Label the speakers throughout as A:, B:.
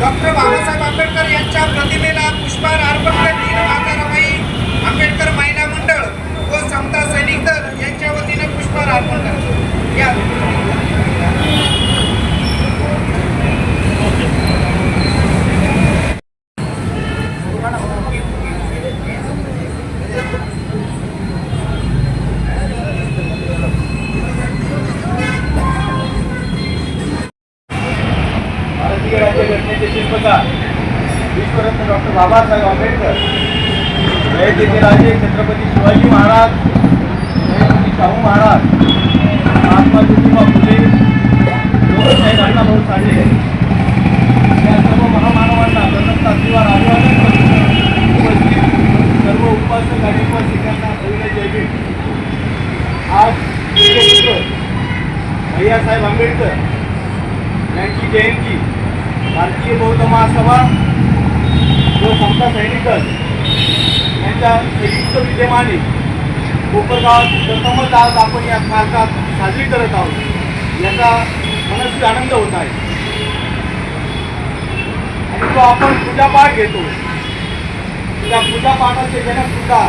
A: Doctor Babasaheb Ambedkar यांच्या प्रतिमेला पुष्पहार अर्पण करत दीन माताराबाई आंबेडकर महिला मंडळ व समता सैनिक दल यांच्या वतीने पुष्पहार अर्पण करतो या
B: भारतीय राज्यघटनेचे शिल्पकार विश्वरत्न डॉक्टर बाबासाहेब आंबेडकर. जयतीचे छत्रपती शिवाजी महाराज. छत्रपती शाहू महाराज. महात्मा ज्योतिबा फुले. लोकशाहीर अण्णाभाऊ साठे या सर्व महामानवांना प्रथमता दिवार अभिवादन उपस्थित सर्व उपासक आणि उपासिकांना भव्य जय आज भैयासाहेब आंबेडकर यांची जयंती भारतीय बौद्ध महासभा व समता सैनिक यांच्या संयुक्त विद्यमाने कोपरगावात प्रथमच आज आपण या स्मारकात साजरी करत आहोत. याचा मनस्वी आनंद होत आहे. आणि तो आपण पूजापाठ घेतो त्या पूजापाठाचे जनक सुद्धा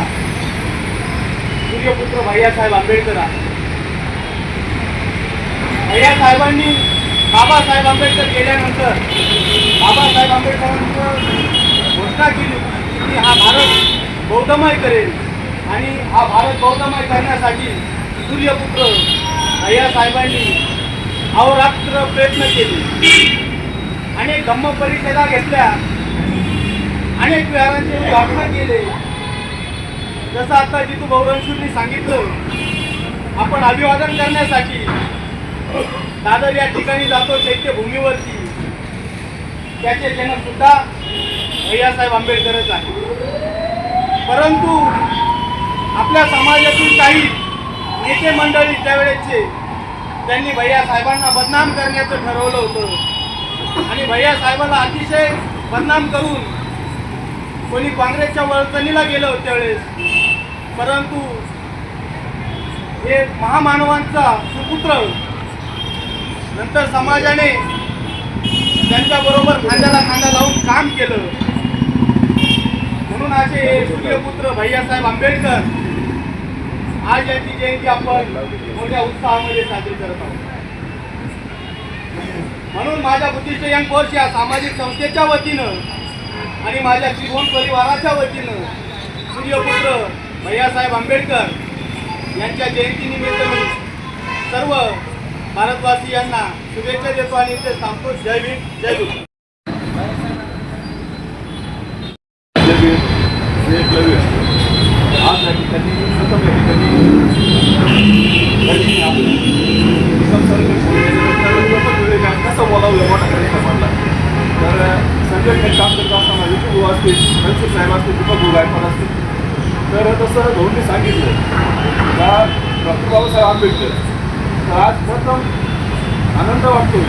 B: सूर्यपुत्र भैयासाहेब आंबेडकर आहे भैयासाहेबांनी बाबासाहेब आंबेडकर गेल्यानंतर बाबासाहेब आंबेडकरांचं घोषणा केली की हा भारत बौद्धमय करेल. आणि हा भारत बौद्धमय करण्यासाठी सूर्यपुत्र भैयासाहेबांनी अहोरात्र प्रयत्न केले. अनेक धम्म परिषदा घेतल्या. अनेक विहारांचे उद्घाटन केले. जसं आता जितू बहुरंशूंनी सांगितलं आपण अभिवादन करण्यासाठी दादर या ठिकाणी जातो चैत्यभूमीवरती. त्याचे जनक सुद्धा भैयासाहेब आंबेडकरच आहे. परंतु आपल्या समाजातील काही नेते मंडळी त्यावेळेचे त्यांनी भैयासाहेबांना बदनाम करण्याचं ठरवलं होतं. आणि भैयासाहेबाला अतिशय बदनाम करून कोणी काँग्रेसच्या वळचणीला गेलं त्यावेळेस. परंतु हे महामानवांचा सुपुत्र नंतर समाजाने त्यांच्याबरोबर खांद्याला खांदा लावून काम केलं. माझे सूर्यपुत्र भैयासाहेब आंबेडकर? आज यांची जयंती आपण मोठ्या उत्साहामध्ये साजरी करत आहोत. म्हणून माझ्या बुद्धिस्ट यंग फोर्स या सामाजिक संस्थेच्या वतीनं आणि माझ्या त्रिभुवन परिवाराच्या वतीनं सूर्यपुत्र भैयासाहेब आंबेडकर यांच्या जयंतीनिमित्त मी सर्व भारतवासियांना शुभेच्छा देतो आणि ते सांगतो जय भीम जय गुरु आज या ठिकाणी प्रथम या ठिकाणी घरी काय कसं बोलावं मोठा करायचा म्हणला. तर संघटनेत काम करत असताना विष्णू भाऊ असतील मनसूर साहेब असतील दीपक भाऊ गायकवाड असतील. तर तसं भाऊंनी सांगितलं का डॉक्टर बाबासाहेब आंबेडकर तर आज प्रथम आनंद वाटतो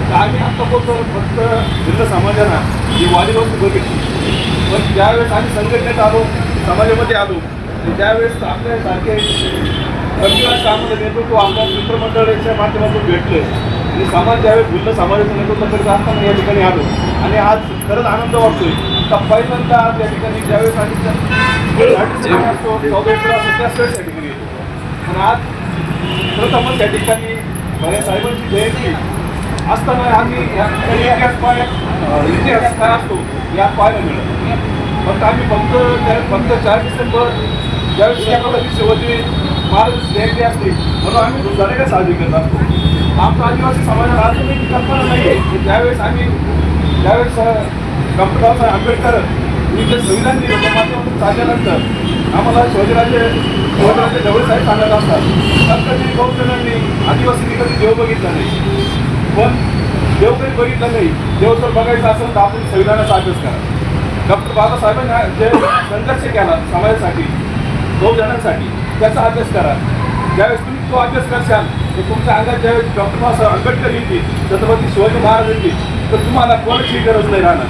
B: तर आम्ही आत्तापर्यंत फक्त जिल्हा समाजाला ही वाढी वस्तू बघितली पण ज्यावेळेस आम्ही संघटनेत आलो समाजामध्ये आलो तर त्यावेळेस आपल्यासारखे कमी कामाचं नेतृत्व आमच्या मित्रमंडळाच्या माध्यमातून भेटले आणि समाज ज्यावेळेस भिन्न समाजाचं नेतृत्व करत असताना या ठिकाणी आलो. आणि आज खरंच आनंद वाटतोय. का पहिल्यांदा आज या ठिकाणी ज्यावेळेस आम्ही असतो चौदा या ठिकाणी येतो. पण आज प्रथमच या ठिकाणी साहेबांची जयंती. असताना आम्ही या इतिहास पाय इतिहास काय असतो या पाहायला मिळत फक्त आम्ही फक्त फक्त चार डिसेंबर ज्यावेळेस छत्रपती शिवाजी महाराज जयंती असते म्हणून आम्ही दुसऱ्याकडे साजरी करत असतो. आमचा आदिवासी समाजाला आज कल्पना नाही आहे की ज्यावेळेस आम्ही ज्यावेळेस डॉक्टर बाबासाहेब आंबेडकर मी जे संविधान दिलं त्या माध्यमातून चालल्यानंतर आम्हाला शिवाजीराजे शिवाजीराजे ढवळे साहेब सांगत असतात. संतजी गौजनांनी आदिवासी कधी देव बघितला नाही. पण देव काही बघितलं नाही. देव जर बघायचं असेल तर आपण संविधानाचा अभ्यास करा. डॉक्टर बाबासाहेबांनी जे संघर्ष केला समाजासाठी बहुजनांसाठी त्याचा अभ्यास करा. ज्यावेळेस तुम्ही तो अभ्यास करशाल तर तुमच्या अंगात ज्यावेळेस डॉक्टर बाबासाहेब आंबेडकर येतील छत्रपती शिवाजी महाराज येतील तर तुम्हाला कोणाची गरज नाही राहणार.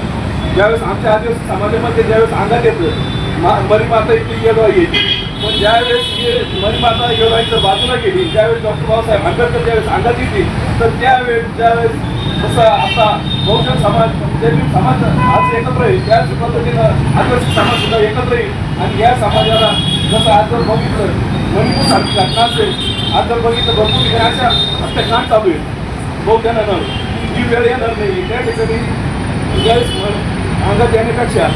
B: ज्यावेळेस आमच्या आदिवासी समाजामध्ये ज्यावेळेस अंगात येतं मा मरीमाता इथे गेलो यायची पण ज्यावेळेस मरीमाता येवायचं बाजूला गेली ज्यावेळेस डॉक्टर बाबासाहेब आंबेडकर ज्यावेळेस अंगात येते तर त्यावेळेस ज्यावेळेस जसं आता बहुजन समाज मुस्लिम समाज आज एकत्र येईल त्याच पद्धतीनं आदिवासी समाज सुद्धा एकत्र येईल. आणि या समाजाला जसं आज जर बघितलं मणिपूर सारखी घटना असेल आज जर बघितलं भरपूर ठिकाणी अशा हत्याकांड चालू आहे बहुजनानं जी वेळ येणार नाही त्या ठिकाणी ज्यावेळेस अंगात येण्यापेक्षा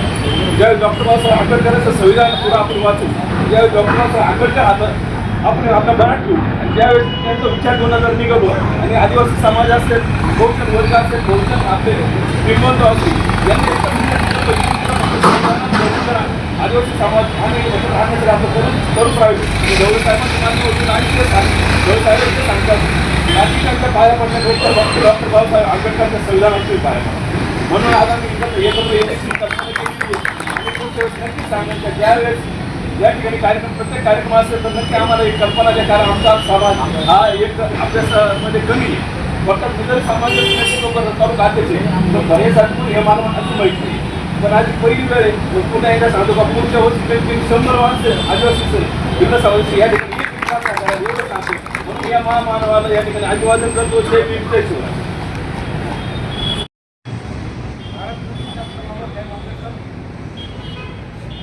B: ज्यावेळी डॉक्टर बाबासाहेब आंबेडकरांचं संविधान पुढं आपण वाचू ज्यावेळी डॉक्टर बाबासाहेब आंबेडकर हातात आपण आपला मराठ ठेवू आणि ज्यावेळेस त्यांचा विचार घेऊन जर निघालो आणि आदिवासी समाज असेल बहुजन वर्ग असेल बहुजन आपले श्रीमंत असतील यांनी आदिवासी समाज आणि राहण्यासाठी आपण करून करून राहिलो गौरव साहेबांची मान्य होती आणि ते सांग. गौरव साहेब सांगतात नागरिकांच्या पाया पडण्यापेक्षा डॉक्टर डॉक्टर बाबासाहेब आंबेडकरांच्या संविधानाची पाया पडा म्हणून आता मी एकत्र एकत्र नक्की सांगेन तर ज्यावेळेस या ठिकाणी कार्यक्रम प्रत्येक कार्यक्रम असेल तर नक्की आम्हाला एक कल्पना द्या कारण आमचा समाज हा एक अभ्यासामध्ये कमी आहे. फक्त मुदल समाजाचे लोक रस्त्यावर अध्यक्ष आहे तर भरेसाठी पण हे मला अशी माहिती नाही. पण आज पहिली वेळ पुन्हा एकदा सांगतो का पुढच्या वर्षी काही शंभर माणसं आदिवासीचे असेल समाजाचे या ठिकाणी. एक विचार एवढं सांगतो. म्हणून या महामानवाला या ठिकाणी अभिवादन करतो. जय भीम जय शिवराय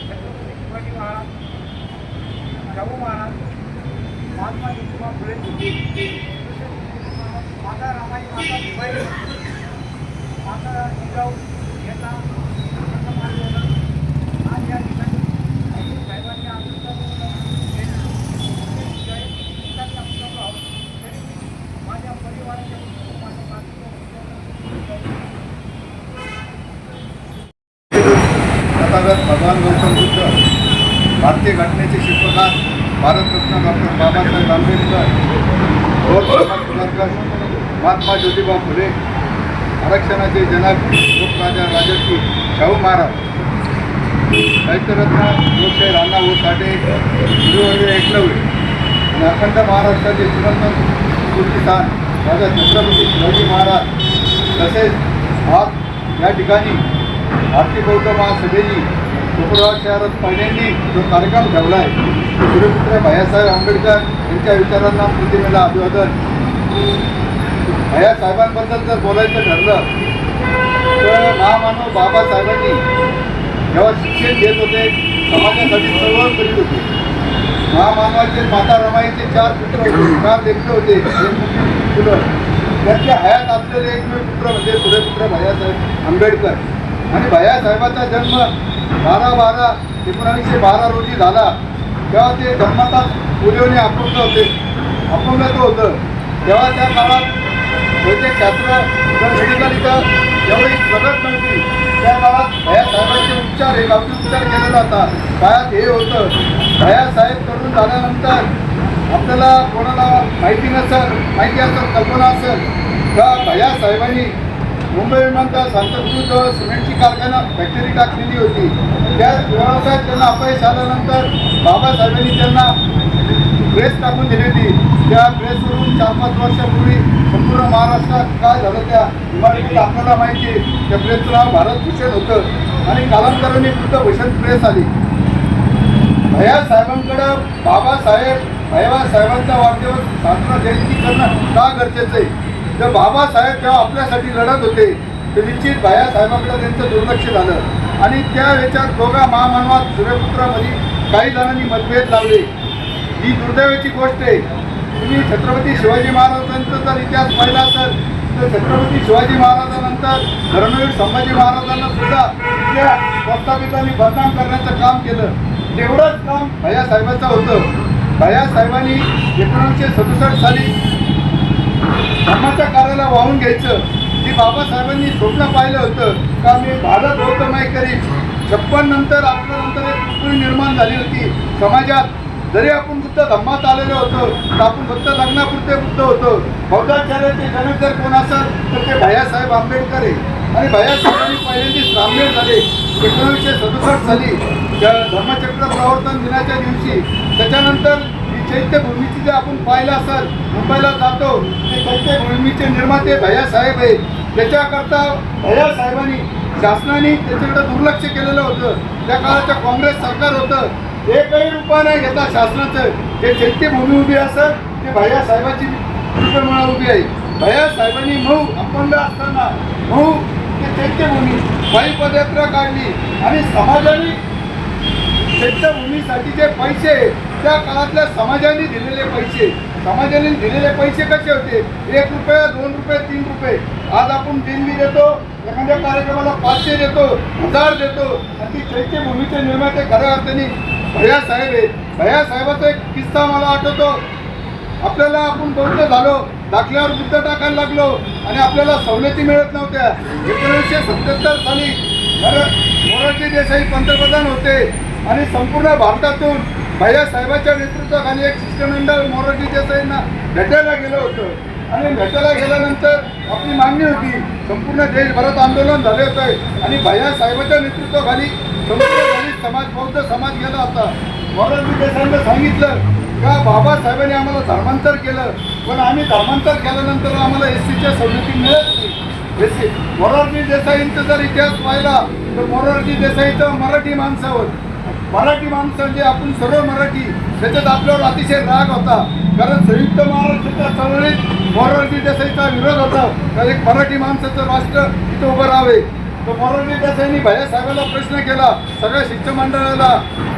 A: छत्रपती महाराज शाहू महाराज महात्मा ज्योतिबा फुले माता रामाई माता दुबाई माता जिजाऊ यांना मानलेलं आज या ठिकाणी साहेबांनी माझ्या परिवाराच्या
C: तथागत भगवान गौतम बुद्ध भारतीय घटनेचे भारतरत्न डॉक्टर बाबासाहेब आंबेडकर गौर महात्मा ज्योतिबा फुले आरक्षणाचे जनक लोकराजा राजर्षी शाहू महाराज. साहित्यरत्न लोकशाही राणाभाऊ साठे गुरुवर्य एकलव्य आणि अखंड महाराष्ट्राचे चिरंतन स्फूर्तिस्थान राजा छत्रपती शिवाजी महाराज. तसेच आज या ठिकाणी भारतीय बौद्ध महासभेची शुक्रवार शहरात पहिल्यांनी जो कार्यक्रम ठेवला आहे सूर्यपुत्र भैयासाहेब आंबेडकर यांच्या विचारांना प्रतिमेला अभिवादन. भैयासाहेबांबद्दल जर बोलायचं ठरलं तर महामानव बाबासाहेबांनी जेव्हा शिक्षण घेत होते समाजासाठी चळवळ करीत होते. महामानवाचे माता रमाईचे चार पुत्र होते चार लेखले होते मुलं. त्यांच्या हयात असलेले एकमेव पुत्र म्हणजे सूर्यपुत्र भैयासाहेब आंबेडकर. आणि भैयासाहेबाचा जन्म बारा बारा एकोणावीसशे बारा रोजी झाला. तेव्हा ते जन्मातच पोलिओने अपंग होते. अपंगत्व होतं. तेव्हा त्या काळात वैद्यकशास्त्र शास्त्र मेडिकल इथं एवढी मदत नव्हती त्या काळात भैयासाहेबांचे उपचार हे गावचे उपचार केले जातात. काळात हे होतं. भैयासाहेब करून झाल्यानंतर आपल्याला कोणाला माहिती नसेल माहिती असेल कल्पना असेल का भैयासाहेबांनी मुंबई विमानतळ सांताक्रूजजवळ सिमेंटची कारखाना फॅक्टरी टाकलेली होती. त्या व्यवसायात त्यांना अपयश आल्यानंतर बाबासाहेबांनी त्यांना प्रेस टाकून दिलेली त्या प्रेसवरून चार पाच वर्षापूर्वी संपूर्ण महाराष्ट्रात काय झालं त्या इमारतीत आपल्याला माहिती त्या प्रेसचं नाव भारत भूषण होतं. आणि कालांतराने बुद्ध भूषण प्रेस आली. भया साहेबांकडं बाबासाहेब भैया साहेबांचा वाढदिवस साजरा जयंती करणं का गरजेचं आहे? जर बाबासाहेब जेव्हा आपल्यासाठी लढत होते तर निश्चित भायासाहेबांकडे त्यांचं दुर्लक्ष झालं. आणि त्या ह्याच्यात दोघा महामानवात सूर्यपुत्रामध्ये काही जणांनी मतभेद लावले. ही दुर्दैवाची गोष्ट आहे. तुम्ही छत्रपती शिवाजी महाराजांचा जर इतिहास पाहिला असेल तर छत्रपती शिवाजी महाराजांनंतर धर्मवीर संभाजी महाराजांना सुद्धा त्या प्रस्थापितांनी बदनाम करण्याचं काम केलं. तेवढंच काम भैयासाहेबांचं होतं. भैयासाहेबांनी एकोणीसशे सदुसष्ट साली धर्माच्या कार्याला वाहून घ्यायचं. की बाबासाहेबांनी स्वप्न पाहिलं होतं का मी भारत बौद्धमय करीन. छप्पन नंतर आपल्या नंतर एक पुतळी निर्माण झाली होती. समाजात जरी आपण बुद्ध धम्मात आलेलो होतो तर आपण फक्त लग्नापुरते बुद्ध होतो. बौद्धाचार्याचे जनक जर कोण असेल तर ते भैयासाहेब आंबेडकर आहे आणि भैयासाहेबांनी पहिल्यांदी ब्राह्मण झाले. एकोणीसशे सदुसष्ट साली त्या धर्मचक्र प्रवर्तन दिनाच्या दिवशी त्याच्यानंतर चैत्यभूमीची जर आपण पाहिलं असाल मुंबईला जातो ते चैत्यभूमीचे निर्माते भैयासाहेब आहेत. त्याच्याकरता भैयासाहेबांनी शासनाने त्याच्याकडे दुर्लक्ष केलेलं होतं. त्या काळाचं काँग्रेस सरकार होतं. एकही रुपया नाही घेता शासनाचं. जे चैत्यभूमी उभी असं ते भैया साहेबांची रुपये उभी आहे. भैया साहेबांनी मऊ अपंग असताना मऊ ते चैत्यभूमी पायी पदयात्रा काढली. आणि समाजाने चैत्यभूमीसाठीचे पैसे त्या काळातल्या समाजाने दिलेले पैसे समाजाने दिलेले पैसे कसे होते? एक रुपये दोन रुपये तीन रुपये. आज आपण देणगी देतो एखाद्या कार्यक्रमाला पाचशे देतो हजार देतो. आणि ती चैत्यभूमीचे निर्माते खऱ्या अर्थाने भैया साहेब आहे भैया साहेबाचा एक किस्सा मला आठवतो. आपल्याला आपण बौद्ध झालो दाखल्यावर बुद्ध टाकायला लागलो आणि आपल्याला सवलती मिळत नव्हत्या. एकोणीसशे सत्याहत्तर साली नर- मोरारजी देसाई पंतप्रधान होते. आणि संपूर्ण भारतातून भैया साहेबाच्या नेतृत्वाखाली एक शिष्टमंडळ मोरारजी देसाईंना भेटायला गेलं होतं. आणि भेटायला गेल्यानंतर आपली मागणी होती संपूर्ण देशभरात आंदोलन झाले होते. आणि भैया साहेबाच्या नेतृत्वाखाली संपूर्ण दलित समाज बौद्ध समाज गेला होता. मोरारजी देसाईंना सांगितलं का बाबासाहेबांनी आम्हाला धर्मांतर केलं पण आम्ही धर्मांतर केल्यानंतर आम्हाला एस सीच्या सवलती मिळत नाही. एस सी मोरारजी देसाईंचा जर इतिहास पाहिला तर मोरारजी देसाईचं मराठी माणसावर मराठी माणसं जे आपण सर्व मराठी त्याच्यात आपल्यावर अतिशय राग होता. कारण संयुक्त महाराष्ट्राच्या चळवळीत मोरारजी देसाईचा विरोध होता. कारण एक मराठी माणसाचं राष्ट्र इथं उभं राहावे. तर मोरारजी देसाईंनी भैया साहेबांना प्रश्न केला सगळ्या शिष्टमंडळाला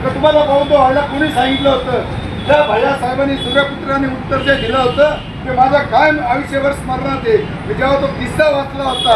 C: तर तुम्हाला बौद्ध व्हायला कोणी सांगितलं होतं? त्या भैया साहेबांनी सूर्यपुत्राने उत्तर जे दिलं होतं ते माझं काय आयुष्यभर स्मरणात आहे. मी जेव्हा तो किस्सा वाचला होता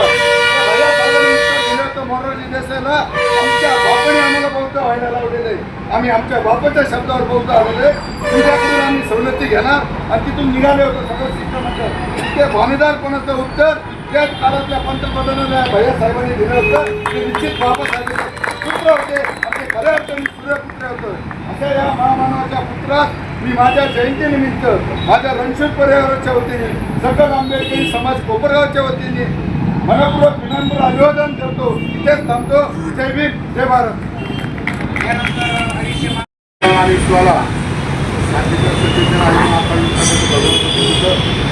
C: त्या भैया मोरारजी देसाईला आमच्या बापाने आम्हाला बोलता व्हायला लावलेलं आहे आम्ही आमच्या बापाच्या शब्दावर बोलता आलेलो आहे तुझ्याकडून आम्ही सवलती घेणार आणि तिथून निघाले होतो सगळं शिष्टमंडळ ते भानेदारपणाचं उत्तर? त्याच काळातल्या पंतप्रधानाला भैया साहेबांनी दिलं होतं. ते निश्चित बाबासाहेबांचे पुत्र होते. आणि ते खऱ्या अर्थाने सूर्यपुत्र होतं. अशा या महामानवाच्या पुत्रात मी माझ्या जयंतीनिमित्त माझ्या रणशोध पर्यावरणाच्या वतीने सकल आंबेडकरी समाज कोपरगावच्या वतीने मनपूर्वक विनम्र अभिवादन करतो इथेच थांबतो जय भीम जय भारत
A: यानंतर हरीशे
D: महाविश्वाला शांतीच्या सत्तेच्या आणि आपण भगवंत छत्रपती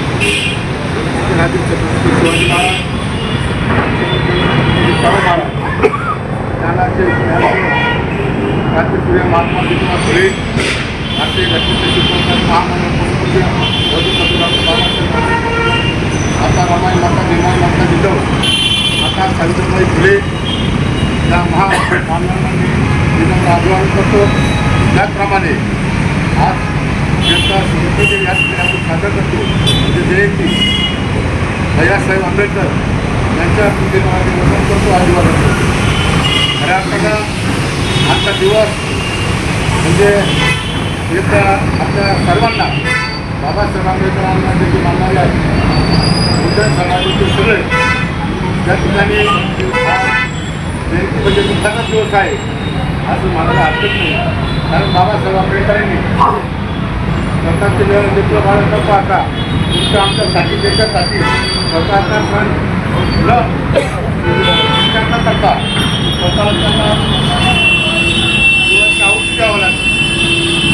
D: शिवाजी आता माता रमाई माता भीमाई माता जिजाऊ. माता सावित्रीबाई फुले. या महामानवांनी विनम्र अभिवादन करतो. त्याचप्रमाणे आज ज्यांचा संस्कृती या आपण साजरा करतो म्हणजे जयंती. भैयासाहेब आंबेडकर यांच्या कृतीला आम्ही वंदन करतो अभिवादन करतो खऱ्या अर्थानं आजचा दिवस म्हणजे एक आपल्या सर्वांना बाबासाहेब आंबेडकरांना देखील मानणारे आहेत बुद्ध समाजाचे सगळे त्या ठिकाणी हा जयंती म्हणजे दुःखाचाच दिवस आहे असं मला हरकत नाही. कारण बाबासाहेब आंबेडकरांनी स्वतःचे वेळ लेकरं बाळ न पाहता तुमच्या आमच्यासाठी देशासाठी. स्वतःचा सण न न करता स्वतःचा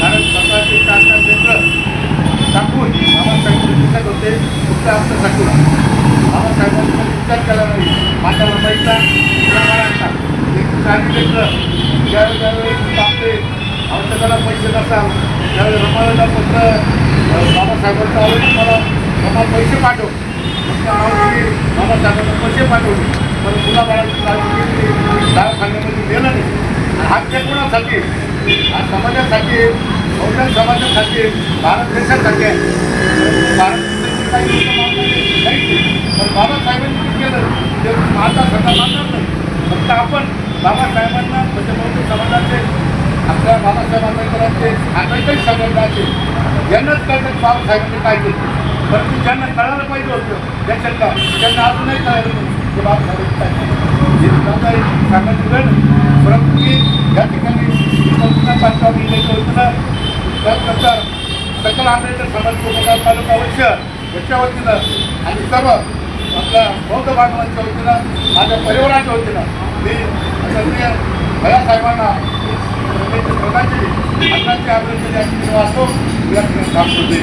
D: कारण स्वतःचे चार चार लेकरं टाकून बाबासाहेब होते. फक्त आमच्यासाठी बाबासाहेबांनी कधी विचार केला नाही माझ्या मुंबईचा मुलाबाळांचा एक चार ज्यावेळी ज्यावेळी आपले औषधाला पैसे नसाल त्यावेळी रमाला पत्र अं, बाबासाहेबांचं आलं मला रमाल पैसे पाठव मग त्या मावशी बाबासाहेबांना पैसे पाठवले पण मुलाबाळाची काळजी घेतली दवाखान्यामध्ये गेलं नाही हा त्या कोणासाठी हा समाजासाठी बहुजन समाजासाठी भारत देशासाठी आहे भारत पण बाबासाहेबांनी केलं ते माझा सध्या मानणार नाही फक्त आपण बाबासाहेबांना म्हणजे बहुजन समाजाचे आपल्या बाबासाहेब आंबेडकरांचे आंबेडकर समाजाचे यांनाच कळतं बाबासाहेबांनी काय केलं परंतु ज्यांना कळायला पाहिजे होतं देशातला त्यांना अजूनही कळालं नाही बाबासाहेबांनी काय केलं हे माझा एक सांगायची वेळ परंतु या ठिकाणी कल्पना पाचवा लिहिलेलं होतं सकल आंबेडकर समाज कोपरगाव तालुका वर्ष याच्या वतीनं आणि सर्व आपल्या बौद्ध बांधवांच्या वतीनं माझ्या परिवाराच्या वतीनं मी संजय भया साहेबांना स्वतःची अन्नाची आदरांजली या ठिकाणी वाचतो या काम
E: करते